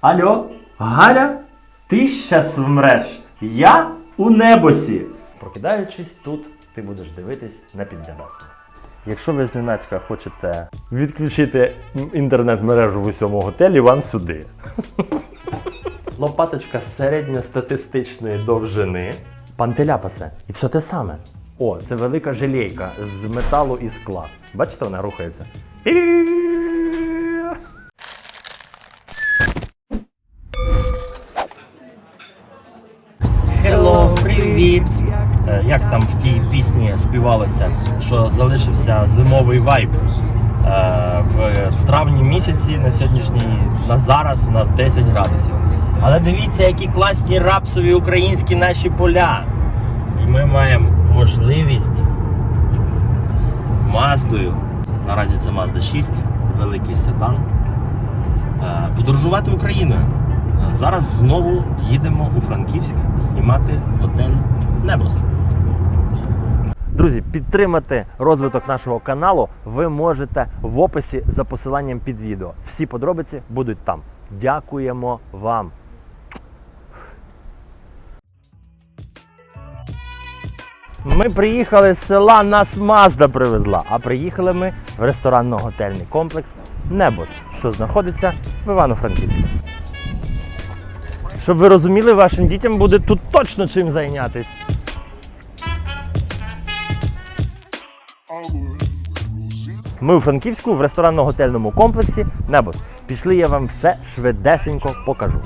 Алло, Галя, ти щас вмреш. Я у небосі. Прокидаючись тут, ти будеш дивитись на піднебесне. Якщо ви зненацька хочете відключити інтернет-мережу в усьому готелі, вам сюди. Лопаточка середньостатистичної довжини. Пантеляпасе. І все те саме. О, це велика желейка з металу і скла. Бачите, вона рухається. Як там в тій пісні співалося, що залишився зимовий вайб? Е, В травні місяці на сьогоднішній на зараз у нас 10 градусів. Але дивіться, які класні рапсові українські наші поля. І ми маємо можливість Маздою. Наразі це Mazda 6, великий седан. е, Подорожувати Україною. Е, Зараз знову їдемо у Франківськ знімати готель Небос. Друзі, підтримати розвиток нашого каналу ви можете в описі за посиланням під відео. Всі подробиці будуть там. Дякуємо вам. Ми приїхали з села, нас Мазда привезла, а приїхали ми в ресторанно-готельний комплекс Небос, що знаходиться в Івано-Франківську. Щоб ви розуміли, вашим дітям буде тут точно чим зайнятися. Ми у Франківську в ресторанно-готельному комплексі Небос. Пішли, я вам все швидесенько покажу.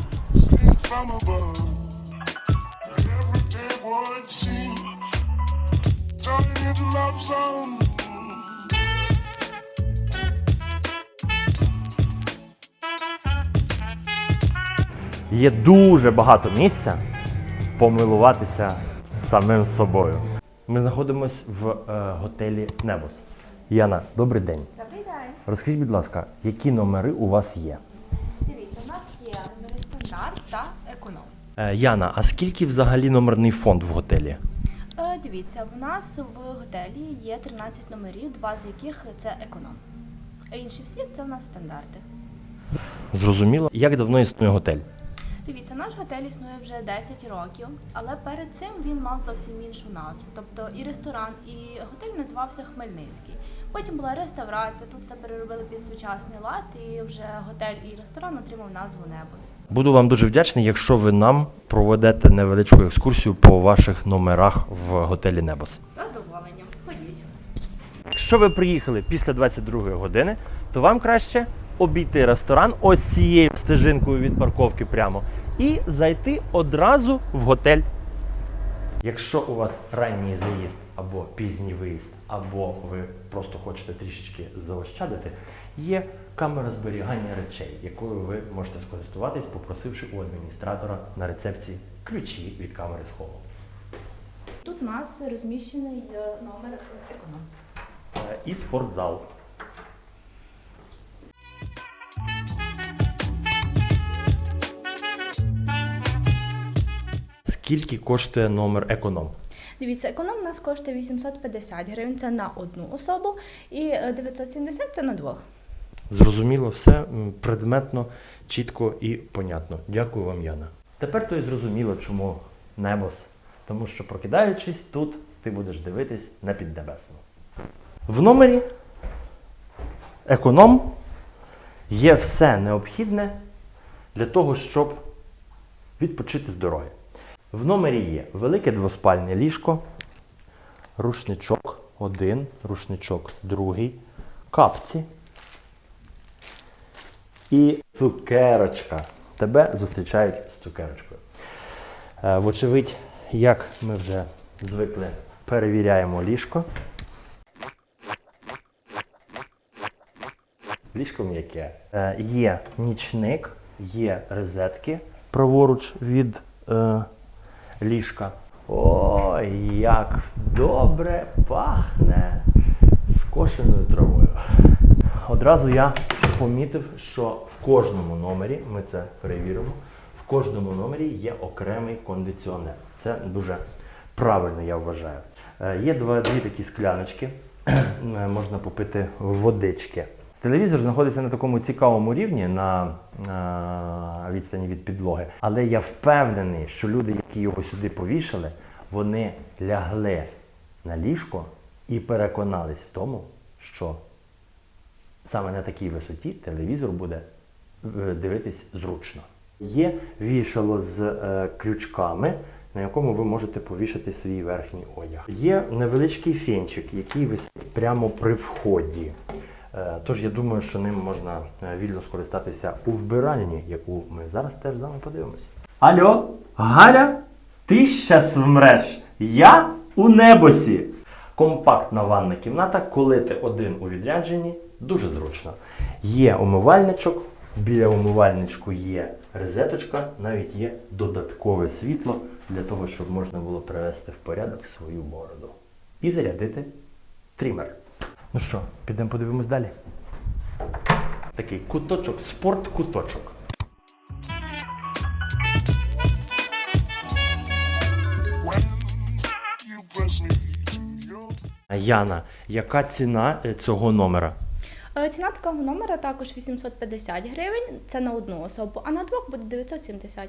Є дуже багато місця помилуватися самим собою. Ми знаходимося в е, готелі Небос. Яна, добрий день. Добрий день. Розкажіть, будь ласка, які номери у вас є? Дивіться, у нас є номери стандарт та економ. Е, Яна, а скільки взагалі номерний фонд в готелі? Е, дивіться, в нас в готелі є 13 номерів, два з яких це економ. А інші всі це у нас стандарти. Зрозуміло, як давно існує готель? Дивіться, наш готель існує вже 10 років, але перед цим він мав зовсім іншу назву. Тобто і ресторан, і готель називався Хмельницький. Потім була реставрація, тут все переробили під сучасний лад, і вже готель і ресторан отримав назву Небос. Буду вам дуже вдячний, якщо ви нам проведете невеличку екскурсію по ваших номерах в готелі Небос. Задоволенням. Ходіть. Якщо ви приїхали після 22 години, то вам краще обійти ресторан ось цією стежинкою від парковки прямо і зайти одразу в готель. Якщо у вас ранній заїзд або пізній виїзд, або ви просто хочете трішечки заощадити, є камера зберігання речей, якою ви можете скористуватись, попросивши у адміністратора на рецепції ключі від камери схову. Тут у нас розміщений е, номер економ. Е, І спортзал. Скільки коштує номер економ? Дивіться, економ у нас коштує 850 гривень, це на одну особу, і е, 970 це на двох. Зрозуміло, все предметно, чітко і понятно. Дякую вам, Яна. Тепер то і зрозуміло, чому небос. Тому що прокидаючись тут, ти будеш дивитись на піднебесну. В номері економ є все необхідне для того, щоб відпочити з дороги. В номері є велике двоспальне ліжко, рушничок один, рушничок другий, капці і цукерочка. Тебе зустрічають з цукерочкою. Е, Вочевидь, як ми вже звикли, перевіряємо ліжко. Ліжко м'яке. Е, Є нічник, є розетки праворуч від е, ліжка. Ой, як добре пахне скошеною травою. Одразу я помітив, що в кожному номері, ми це перевіримо, в кожному номері є окремий кондиціонер. Це дуже правильно, я вважаю. Е, Є дві такі скляночки, Е, можна попити водички. Телевізор знаходиться на такому цікавому рівні на е, відстані від підлоги, але я впевнений, що люди, які його сюди повішали, вони лягли на ліжко і переконались в тому, що саме на такій висоті телевізор буде е, дивитись зручно. Є вішало з е, крючками, на якому ви можете повішати свій верхній одяг. Є невеличкий фінчик, який висить прямо при вході. Е, Тож я думаю, що ним можна е, вільно скористатися у вбиральні, яку ми зараз теж з вами подивимося. Алло, Галя, ти щас вмреш. Я у небосі. Компактна ванна кімната, коли ти один у відрядженні, дуже зручно. Є умивальничок, біля умивальничку є розеточка, навіть є додаткове світло для того, щоб можна було привести в порядок свою бороду. І зарядити трімер. Ну що, підемо подивимось далі. Такий куточок, спорт-куточок. Яна, яка ціна е, цього номера? Е, Ціна такого номера також 850 гривень, це на одну особу, а на двох буде 970.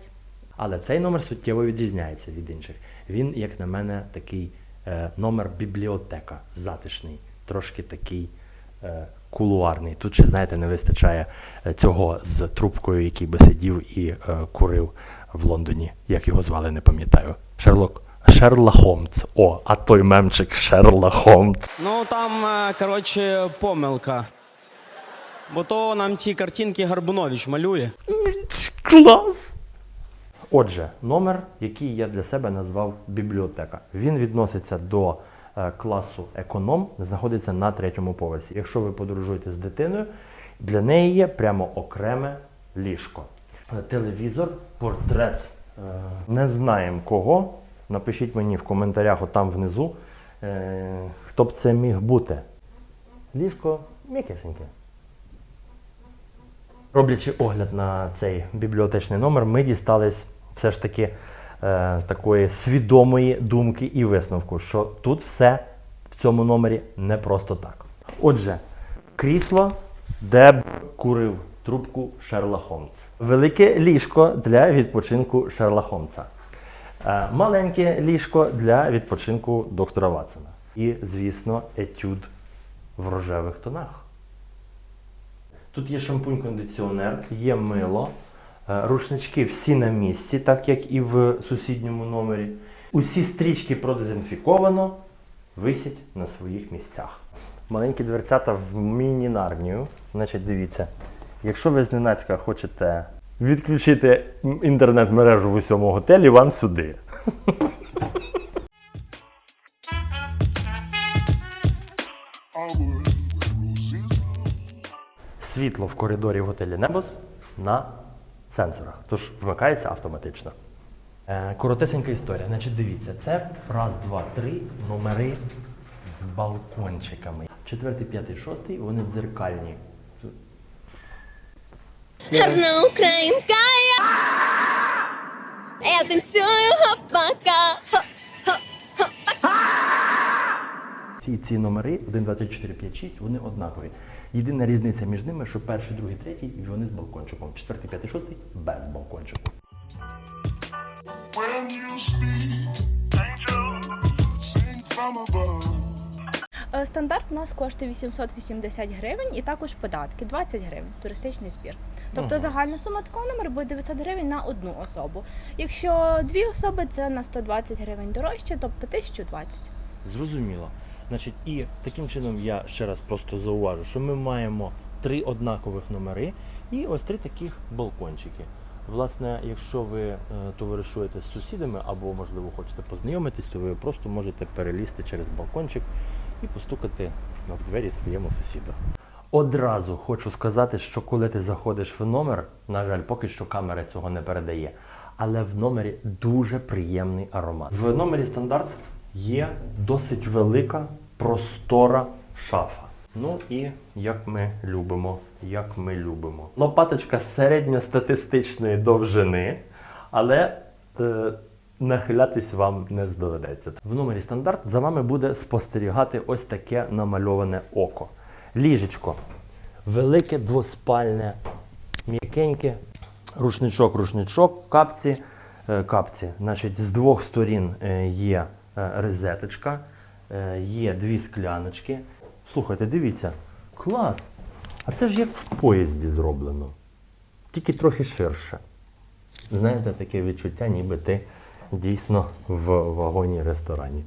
Але цей номер суттєво відрізняється від інших. Він, як на мене, такий е, номер бібліотека, затишний, трошки такий е, кулуарний. Тут ще, знаєте, не вистачає е, цього з трубкою, який би сидів і е, курив в Лондоні. Як його звали, не пам'ятаю. Шерлок. Шерла Холмс. О, а той мемчик Шерла Холмс. Ну там, коротше, помилка. Бо то нам ті картинки Гарбунович малює. Клас! Отже, номер, який я для себе назвав бібліотека. Він відноситься до класу економ, знаходиться на третьому поверсі. Якщо ви подорожуєте з дитиною, для неї є прямо окреме ліжко. Е, Телевізор, портрет. е, Не знаємо кого. Напишіть мені в коментарях отам внизу, е, хто б це міг бути. Ліжко м'якесеньке. Роблячи огляд на цей бібліотечний номер, ми дістались все ж таки е, такої свідомої думки і висновку, що тут все в цьому номері не просто так. Отже, крісло, де б курив трубку Шерла Холмс. Велике ліжко для відпочинку Шерла Холмса. Е, маленьке ліжко для відпочинку доктора Ватсона. І, звісно, етюд в рожевих тонах. Тут є шампунь-кондиціонер, є мило, е, рушнички всі на місці, так як і в сусідньому номері. Усі стрічки продезінфіковано, висять на своїх місцях. Маленькі дверцята в міні-нарнію. Значить, дивіться, якщо ви зненацька хочете відключити інтернет-мережу в усьому готелі, вам сюди. Світло в коридорі в готелі Небос на сенсорах, тож вмикається автоматично. Е, коротесенька історія. Значить, дивіться, це раз, два, три номери з балкончиками. Четвертий, п'ятий, шостий, вони дзеркальні. Гарна українка я. Я танцюю гопака. Ці, ці номери 1, 2, 3, 4, 5, 6, вони однакові. Єдина різниця між ними, що перший, другий, третій, і вони з балкончиком. Четвертий, п'ятий, шостий без балкончику. When you speak, angel, sing from above. Е, Стандарт у нас коштує 880 гривень і також податки 20 гривень, туристичний збір. Тобто загальна сума такого номеру буде 900 гривень на одну особу. Якщо дві особи, це на 120 гривень дорожче, тобто 1020. Зрозуміло. Значить, і таким чином я ще раз просто зауважу, що ми маємо три однакових номери і ось три таких балкончики. Власне, якщо ви е, товаришуєте з сусідами або, можливо, хочете познайомитись, то ви просто можете перелізти через балкончик і постукати в двері своєму сусіду. Одразу хочу сказати, що коли ти заходиш в номер, на жаль, поки що камера цього не передає, але в номері дуже приємний аромат. В номері стандарт є досить велика, простора шафа. Ну і як ми любимо, як ми любимо. Лопаточка середньостатистичної довжини, але е, нахилятись вам не доведеться. В номері стандарт за вами буде спостерігати ось таке намальоване око. Ліжечко велике двоспальне, м'якеньке, рушничок, рушничок, капці, е, капці. Значить, з двох сторін е, є розеточка, е, є дві скляночки. Слухайте, дивіться, клас! А це ж як в поїзді зроблено, тільки трохи ширше. Знаєте, таке відчуття, ніби ти дійсно в вагоні ресторані.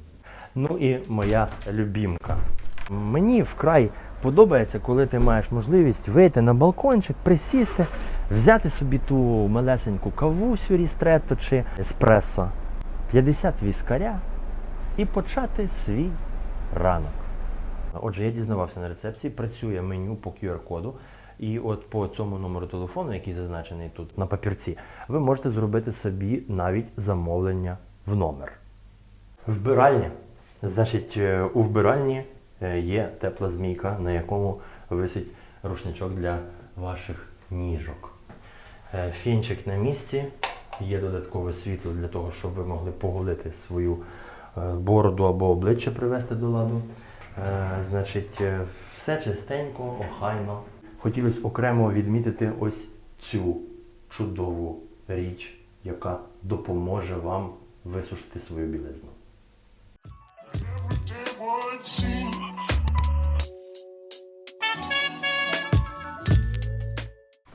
Ну і моя любімка. Мені вкрай подобається, коли ти маєш можливість вийти на балкончик, присісти, взяти собі ту малесеньку кавусю рістретто чи еспресо, 50 віскаря і почати свій ранок. Отже, я дізнавався на рецепції, працює меню по QR-коду. І от по цьому номеру телефону, який зазначений тут на папірці, ви можете зробити собі навіть замовлення в номер. Вбиральня. Значить, е, у вбиральні е, є тепла змійка, на якому висить рушничок для ваших ніжок. Е, Фінчик на місці, є додаткове світло для того, щоб ви могли поголити свою бороду або обличчя привести до ладу. Е, Значить, е, все чистенько, охайно. Хотілося окремо відмітити ось цю чудову річ, яка допоможе вам висушити свою білизну.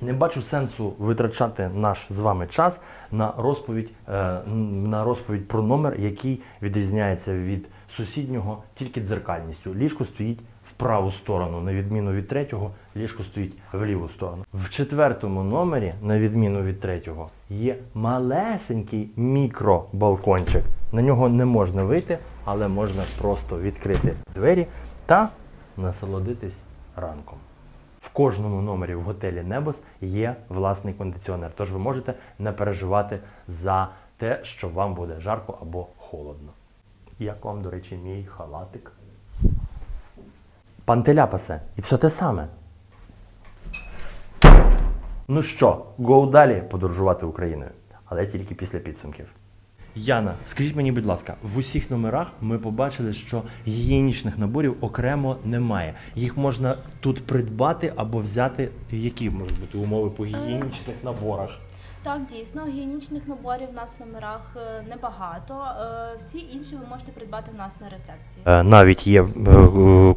Не бачу сенсу витрачати наш з вами час на розповідь, е, на розповідь про номер, який відрізняється від сусіднього тільки дзеркальністю. Ліжко стоїть в праву сторону, на відміну від третього, ліжко стоїть в ліву сторону. В четвертому номері, на відміну від третього, є малесенький мікробалкончик. На нього не можна вийти, але можна просто відкрити двері та насолодитись ранком. Кожному номері в готелі Небос є власний кондиціонер, тож ви можете не переживати за те, що вам буде жарко або холодно. Як вам, до речі, мій халатик? Пантеляпасе, і все те саме. Ну що, гоу далі подорожувати Україною, але тільки після підсумків. Яна, скажіть мені, будь ласка, в усіх номерах ми побачили, що гігієнічних наборів окремо немає. Їх можна тут придбати або взяти. Які можуть бути умови по гігієнічних наборах? Так, дійсно, гігієнічних наборів в нас в номерах е, небагато. Е, Всі інші ви можете придбати в нас на рецепції. Е, Навіть є е,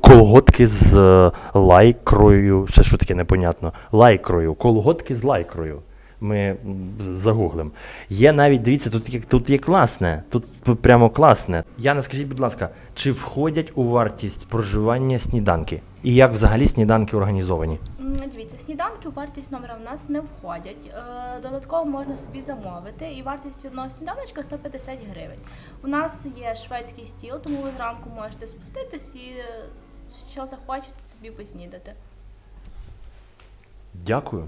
колготки з е, лайкрою. Ще що таке непонятно. Лайкрою. Колготки з лайкрою. Ми м, загуглим. Є навіть, дивіться, тут є, тут є класне. Тут прямо класне. Яна, скажіть, будь ласка, чи входять у вартість проживання сніданки? І як взагалі сніданки організовані? Дивіться, сніданки у вартість номера в нас не входять. Е, Додатково можна собі замовити, і вартість одного сніданочка 150 гривень. У нас є шведський стіл, тому ви зранку можете спуститись і е, що захочете собі поснідати. Дякую.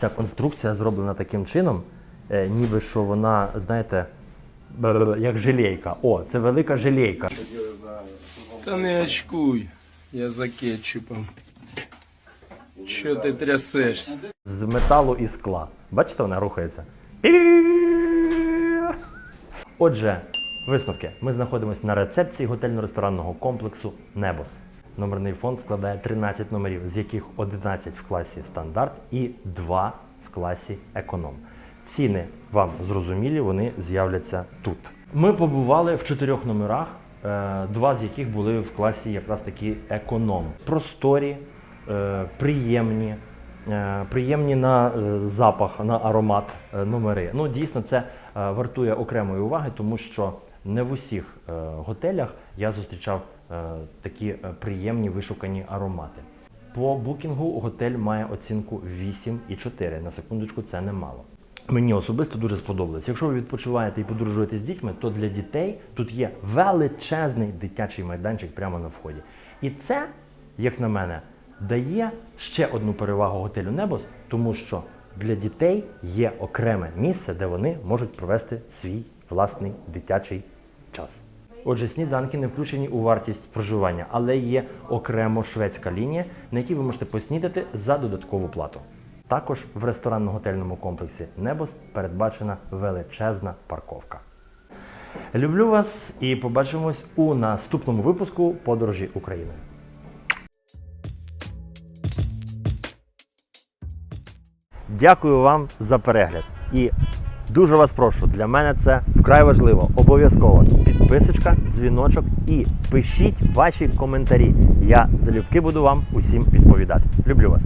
Ця конструкція зроблена таким чином, е, ніби що вона, знаєте, як желейка. О, це велика желейка. Та не очкуй, я за кетчупом. Чо ти трясешся? З металу і скла. Бачите, вона рухається. Отже, висновки. Ми знаходимося на рецепції готельно-ресторанного комплексу Небос. Номерний фонд складає 13 номерів, з яких 11 в класі стандарт і 2 в класі економ. Ціни вам зрозумілі, вони з'являться тут. Ми побували в чотирьох номерах, е, два з яких були в класі якраз таки економ. Просторі, е, приємні, е, приємні на запах, на аромат номери. Ну, дійсно, це вартує окремої уваги, тому що не в усіх готелях я зустрічав такі е, приємні вишукані аромати. По букінгу готель має оцінку 8,4. На секундочку, це немало. Мені особисто дуже сподобалось. Якщо ви відпочиваєте і подорожуєте з дітьми, то для дітей тут є величезний дитячий майданчик прямо на вході. І це, як на мене, дає ще одну перевагу готелю Небос, тому що для дітей є окреме місце, де вони можуть провести свій власний дитячий час. Отже, сніданки не включені у вартість проживання, але є окремо шведська лінія, на якій ви можете поснідати за додаткову плату. Також в ресторанно-готельному комплексі Небос передбачена величезна парковка. Люблю вас і побачимось у наступному випуску подорожі Україною. Дякую вам за перегляд. І дуже вас прошу, для мене це вкрай важливо. Обов'язково підписочка, дзвіночок і пишіть ваші коментарі. Я залюбки буду вам усім відповідати. Люблю вас.